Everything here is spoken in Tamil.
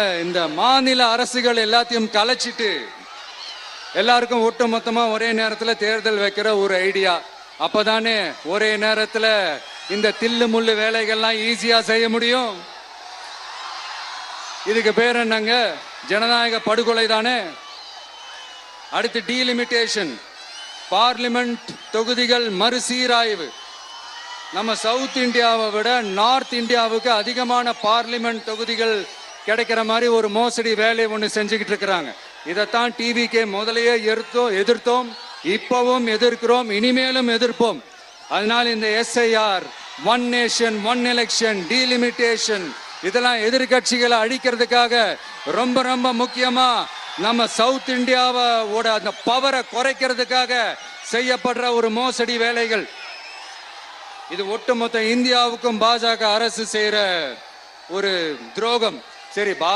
இந்த மாநில அரசுகள் எல்லாத்தையும் கலைச்சிட்டு எல்லாருக்கும் ஒட்டுமொத்தமா ஒரே நேரத்துல தேர்தல் வைக்கிற ஒரு ஐடியா அப்பதானே ஒரே நேரத்துல இந்த தில்லு முள்ளு வேலைகள்லாம் ஈஸியா செய்ய முடியும். இதுக்கு பேர் என்னங்க? ஜனநாயக படுகொலை தானே? அடுத்து டீலிமிட்டேஷன் பார்லிமெண்ட் தொகுதிகள் மறுசீராய்வு. நம்ம சவுத் இந்தியாவை விட நார்த் இந்தியாவுக்கு அதிகமான பார்லிமெண்ட் தொகுதிகள் கிடைக்கிற மாதிரி ஒரு மோசடி வேலையை ஒன்று செஞ்சுக்கிட்டு இருக்கிறாங்க. இதைத்தான் டிவிக்கே முதலையே எதிர்த்தோம் எதிர்த்தோம் இப்பவும் எதிர்க்கிறோம் இனிமேலும் எதிர்ப்போம். அதனால் இந்த SIR one nation one election delimitation இதெல்லாம் எதிர்கட்சிகளை அழிக்கிறதுக்காக ரொம்ப ரொம்ப முக்கியமா நம்ம சவுத் இந்தியாவோட அந்த பவரை குறைக்கிறதுக்காக செய்யப்படுற ஒரு மோசடி வேலைகள். இது ஒட்டுமொத்த இந்தியாவுக்கும் பாஜக அரசு செய்யற ஒரு துரோகம். சரி பா